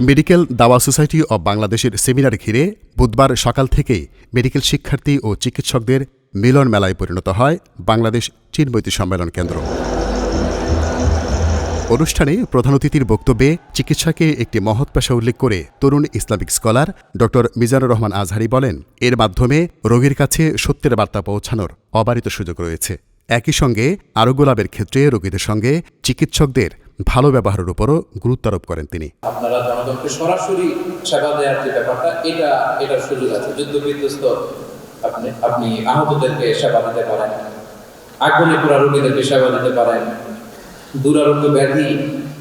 Medical দাওয়া society of বাংলাদেশের seminar ঘিরে বুধবার সকাল থেকেই মেডিকেল শিক্ষার্থী ও চিকিৎসকদের মিলন মেলায় পরিণত হয় বাংলাদেশ চিনবৈতি সম্মেলন কেন্দ্র। অনুষ্ঠানে প্রধান অতিথির বক্তব্যে চিকিৎসাকে একটি মহৎ পেশা উল্লেখ করে তরুণ ইসলামিক স্কলার ড মিজানুর রহমান আজহারি বলেন, এর মাধ্যমে রোগীর কাছে সত্যের বার্তা পৌঁছানোর অবারিত সুযোগ রয়েছে। একই সঙ্গে আরোগ্য লাভের ক্ষেত্রে রোগীদের সঙ্গে চিকিৎসকদের ভালো ব্যবহারের উপরও গুরুত্ব আরোপ করেন তিনি। আপনারা জনগণকে সরাসরি সেবা দেওয়ার যে ব্যাপারটা, এটা, এটার সুযোগ আছে। যুদ্ধ বিধ্বস্ত আপনি আপনি আহতদেরকে সেবা দিতে পারেন আগুনে পুরা রোগীদেরকে সেবা দিতে পারেন, দুরারোগ্য ব্যাধি,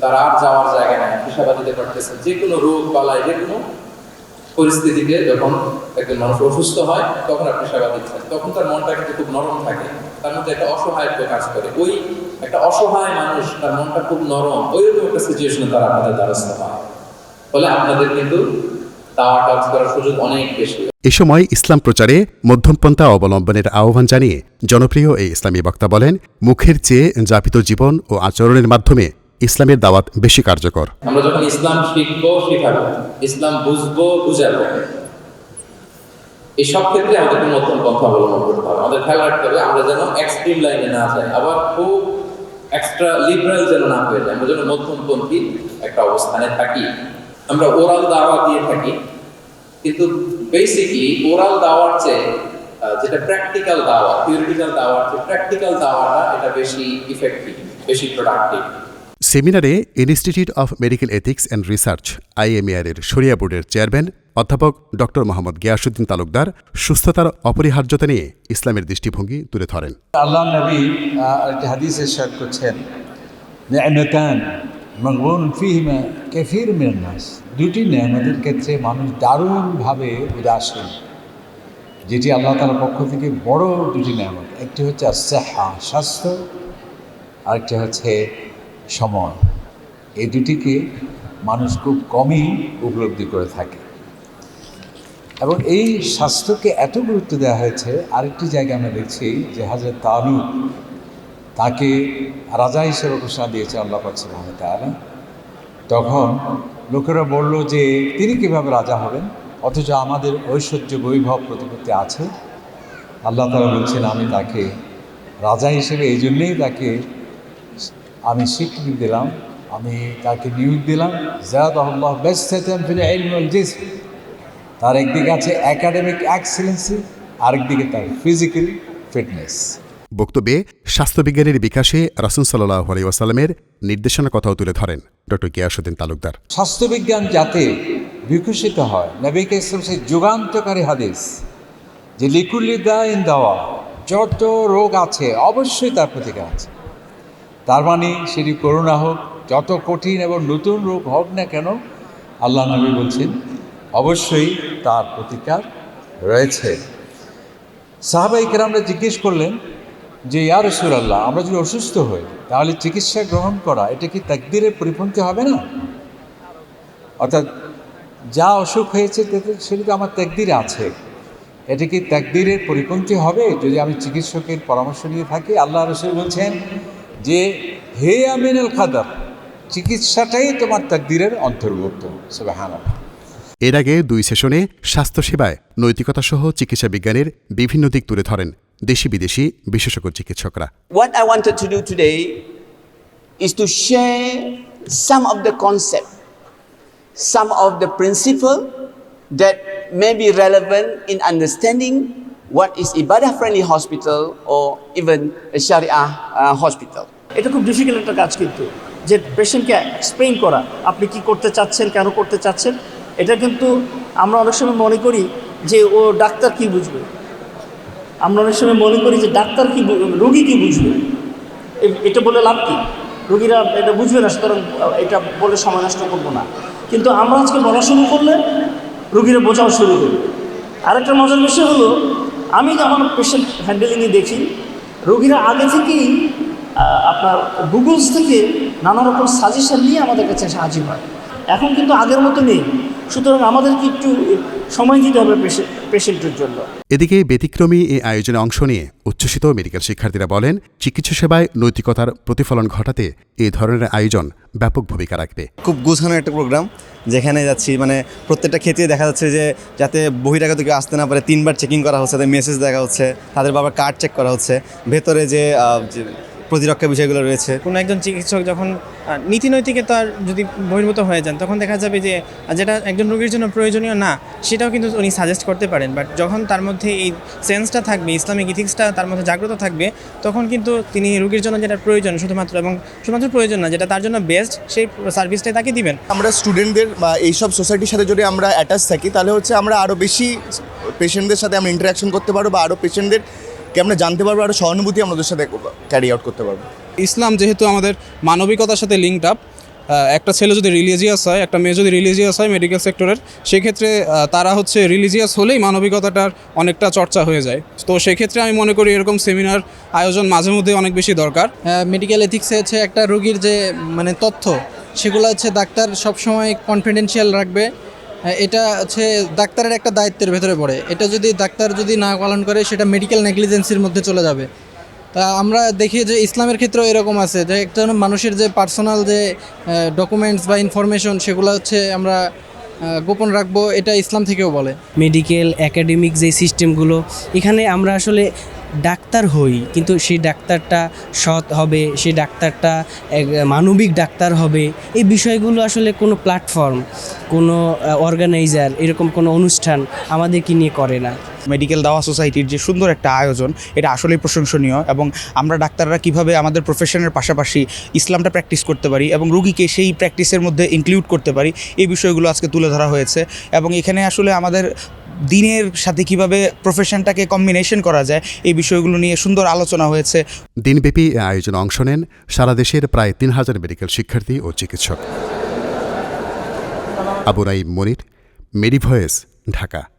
তারা আর যাওয়ার জায়গা নাই, সেবা দিতে পারতেছেন যে কোনো রোগ বালায় যে কোনো পরিস্থিতিতে যখন একজন মানুষ অসুস্থ হয়, তখন আপনি সেবা দিচ্ছেন। তখন তার মনটা কিন্তু খুব নরম থাকে। তার মধ্যে একটা অসহায়ত্ব কাজ করে। ওই একটা অসহায় মানুষ, তার মনটা খুব নরম, ওইরকম একটা সিচুয়েশনে তারা আপনাদের দ্বারস্থ হয়। ফলে আপনাদের কিন্তু দাওয়া কাজ করার সুযোগ অনেক বেশি। এ সময় ইসলাম প্রচারে মধ্যমপন্থা অবলম্বনের আহ্বান জানিয়ে জনপ্রিয় এই ইসলামী বক্তা বলেন, মুখের চেয়ে যাপিত জীবন ও আচরণের মাধ্যমে ইসলামের দাওয়াত বেশি কার্যকর। আমরা যখন ইসলাম শিখব, শিখাবো, ইসলাম বুঝব, বুঝাবো এই সব ক্ষেত্রে আমাদেরকে মধ্যম পন্থা অবলম্বন করতে হবে আমাদের খেয়াল রাখতে হবে আমরা যেন এক্সট্রিম লাইনে না যাই, আবার খুব এক্সট্রা লিবারাল যেন না হয়ে যায় আমরা যেন মধ্যমপন্থী একটা অবস্থানে থাকি। আমরা ওরাল দাওয়া দিয়ে থাকি। কিন্তু বেসিকলি ওরাল দাওয়ার চেয়ে যেটা প্র্যাকটিক্যাল দাওয়া থিওরিটিক্যাল দাওয়ার চেয়ে প্র্যাকটিক্যাল দাওয়াটা এটা বেশি ইফেক্টিভ বেশি প্রোডাক্টিভ সেমিনারে institute of medical ethics and research IMAR এর শরিয়া বোর্ডের চেয়ারম্যান, অধ্যাপক ড মোহাম্মদ গিয়াসুদ্দিন তালুকদার সুস্থতার অপরিহার্যতা নিয়ে ইসলামের দৃষ্টিভঙ্গি তুলে ধরেন। আল্লাহ নবী একটি করছেন নেতান মকবুন ফিহিমা কেফির মিনাস দুটি নেয়ামতের ক্ষেত্রে মানুষ দারুণভাবে উদাসীন, যেটি আল্লাহ তালার পক্ষ থেকে বড় দুটি নেয়ামত। একটি হচ্ছে সেহা স্বাস্থ্য, আরেকটি হচ্ছে সময় এই দুটিকে মানুষ খুব কমই উপলব্ধি করে থাকে। এবং এই স্বাস্থ্যকে এত গুরুত্ব দেওয়া হয়েছে, আরেকটি জায়গায় আমরা দেখছি যে হাজরত তালু তাকে রাজা হিসেবে ঘোষণা দিয়েছে আল্লাহ পাচ্ছে তাআলা। তখন লোকেরা বলল যে, তিনি কীভাবে রাজা হবেন? অথচ আমাদের ঐশ্বর্য বৈভব প্রতিপত্তি আছে। আল্লাহ তালা বলছেন, আমি তাকে রাজা হিসেবে, এই জন্যেই তাকে আমি স্বীকৃতি দিলাম আমি তাকে নিয়োগ দিলাম। জাদ আল্লাহ বেস্ট তার একদিকে আছে একাডেমিক এক্সেলেন্সি আরেকদিকে তার ফিজিক্যাল ফিটনেস বক্তব্যে স্বাস্থ্যবিজ্ঞানের বিকাশে রাসুল সাল্লাহ আলাইসাল্লামের নির্দেশনার কথাও তুলে ধরেন ড গিয়াসুদ্দিন তালুকদার। স্বাস্থ্যবিজ্ঞান যাতে বিকশিত হয় নবীকে ইসলাম সেই যুগান্তকারী হাদিস যে লিকুল্লি ইন দাওয়া যত রোগ আছে অবশ্যই তার প্রতিকার আছে। তার মানে সেটি করোনা হোক, যত কঠিন এবং নতুন রোগ হোক না কেন, আল্লাহ নবী বলছেন, অবশ্যই তার প্রতিকার রয়েছে। সাহাবাই কেরামরা জিজ্ঞেস করলেন যে, ইয়া রসুলাল্লাহ, আমরা যদি অসুস্থ হই, তাহলে চিকিৎসা গ্রহণ করা, এটা কি তাকদিরের পরিপন্থী হবে না? অর্থাৎ যা অসুখ হয়েছে সেটা তো আমার তাকদিরে আছে। এটা কি তাকদিরের পরিপন্থী হবে? যদি আমি চিকিৎসকের পরামর্শ নিয়ে থাকি, আল্লাহ রসুল বলছেন যে হে আমিনাল খাদার চিকিৎসাটাই তোমার তাকদিরের অন্তর্ভুক্ত। এর আগে দুই সেশনে স্বাস্থ্যসেবায় নৈতিকতা সহ চিকিৎসা বিজ্ঞানের বিভিন্ন দিক তুলে ধরেন দেশি বিদেশি বিশেষজ্ঞ চিকিৎসকরা। What I want to do today is to share some of the concept some of the principal that may be relevant in understanding what is ibadah-friendly hospital or even a Sharia uh, hospital. এটা খুব difficult একটা কাজ কিন্তু যে পেশেন্টকে explain করা আপনি কি করতে চাচ্ছেন কেন করতে চাচ্ছেন এটা কিন্তু আমরা অনেক সময় মনে করি যে ও ডাক্তার কি বুঝবে? আমরা অনেক সময় মনে করি যে ডাক্তার কি রোগী কি বুঝবে? এটা বলে লাভ কি? রোগীরা এটা বুঝবে না সুতরাং এটা বলে সময় নষ্ট করব না। কিন্তু আমরা আজকে বলা শুরু করলে রোগীরা বোঝাও শুরু করবে। আরেকটা মজার বিষয় হলো আমি যখন পেশেন্ট হ্যান্ডেলিংয়ে দেখি, রোগীরা আগে থেকেই আপনার গুগলস থেকে নানা রকম সাজেশন নিয়ে আমাদের কাছে সাহায্য হয়। এখন কিন্তু আগের মতো নেই। সুতরাং আমাদেরকে একটু সময় দিতে হবে পেশেন্টের জন্য। এদিকে ব্যতিক্রমী এই আয়োজনে অংশ নিয়ে উচ্ছ্বসিত মেডিকেল শিক্ষার্থীরা বলেন চিকিৎসা সেবায় নৈতিকতার প্রতিফলন ঘটাতে এই ধরনের আয়োজন ব্যাপক ভূমিকা রাখবে। খুব গুছানো একটা প্রোগ্রাম যেখানে যাচ্ছি মানে প্রত্যেকটা ক্ষেত্রে দেখা যাচ্ছে যে যাতে বহিরাগত কেউ আসতে না পারে তিনবার চেকিং করা হচ্ছে তাদের মেসেজ দেখা হচ্ছে তাদের বাবার কার্ড চেক করা হচ্ছে ভেতরে যে প্রতিরক্ষা বিষয়গুলো রয়েছে। কোনো একজন চিকিৎসক যখন আহ, নীতি নৈতিকতার যদি বহির্ভূত হয়ে যান তখন দেখা যাবে যে যেটা একজন রোগীর জন্য প্রয়োজনীয় না সেটাও কিন্তু উনি সাজেস্ট করতে পারেন। বাট যখন তার মধ্যে এই সেন্সটা থাকবে ইসলামিক ইথিক্সটা তার মধ্যে জাগ্রত থাকবে তখন কিন্তু তিনি রোগীর জন্য যেটা প্রয়োজন শুধুমাত্র এবং শুধুমাত্র প্রয়োজন না যেটা তার জন্য বেস্ট সেই সার্ভিসটাই তাকে দিবেন। আমরা স্টুডেন্টদের বা এইসব সোসাইটির সাথে যদি আমরা অ্যাটাচ থাকি তাহলে হচ্ছে আমরা আরও বেশি পেশেন্টদের সাথে আমরা ইন্টারাকশন করতে পারব বা আরও পেশেন্টদেরকে আমরা জানতে পারব আরও সহানুভূতি আমরা ওদের সাথে ক্যারি আউট করতে পারব? ইসলাম যেহেতু আমাদের মানবিকতার সাথে লিঙ্কড আপ একটা ছেলে যদি রিলিজিয়াস হয় একটা মেয়ে যদি রিলিজিয়াস হয় মেডিকেল সেক্টরের সেক্ষেত্রে তারা হচ্ছে রিলিজিয়াস হলেই মানবিকতাটার অনেকটা চর্চা হয়ে যায়। তো সেক্ষেত্রে আমি মনে করি এরকম সেমিনার আয়োজন মাঝে মধ্যে অনেক বেশি দরকার। মেডিকেল এথিক্সে হচ্ছে একটা রোগীর যে মানে তথ্য সেগুলো হচ্ছে ডাক্তার সবসময় কনফিডেন্সিয়াল রাখবে। এটা হচ্ছে ডাক্তারের একটা দায়িত্বের ভেতরে পড়ে। এটা যদি ডাক্তার যদি না পালন করে, সেটা মেডিকেল নেগলিজেন্সির মধ্যে চলে যাবে। তা আমরা দেখি যে ইসলামের ক্ষেত্রেও এরকম আছে যে একজন মানুষের যে পার্সোনাল যে ডকুমেন্টস বা ইনফরমেশন সেগুলো হচ্ছে আমরা গোপন রাখব, এটা ইসলাম থেকেও বলে। মেডিকেল একাডেমিক যে সিস্টেমগুলো এখানে আমরা আসলে ডাক্তার হই, কিন্তু সেই ডাক্তারটা সৎ হবে, সেই ডাক্তারটা মানবিক ডাক্তার হবে, এই বিষয়গুলো আসলে কোনো প্ল্যাটফর্ম কোনো অর্গানাইজার এরকম কোনো অনুষ্ঠান আমাদেরকে নিয়ে করে না। মেডিকেল দাওয়া সোসাইটির যে সুন্দর একটা আয়োজন, এটা আসলেই প্রশংসনীয় এবং আমরা ডাক্তাররা কীভাবে আমাদের প্রফেশনের পাশাপাশি ইসলামটা প্র্যাকটিস করতে পারি এবং রুগীকে সেই প্র্যাকটিসের মধ্যে ইনক্লুড করতে পারি, এই বিষয়গুলো আজকে তুলে ধরা হয়েছে এবং এখানে আসলে আমাদের দিনের সাথে কীভাবে প্রফেশনটাকে কম্বিনেশন করা যায়, এই বিষয়গুলো নিয়ে সুন্দর আলোচনা হয়েছে। দিনব্যাপী এ আয়োজনে অংশ নেন সারা দেশের প্রায় তিন হাজার মেডিকেল শিক্ষার্থী ও চিকিৎসক। আবু রাইম মনির মেডি ভয়েস ঢাকা।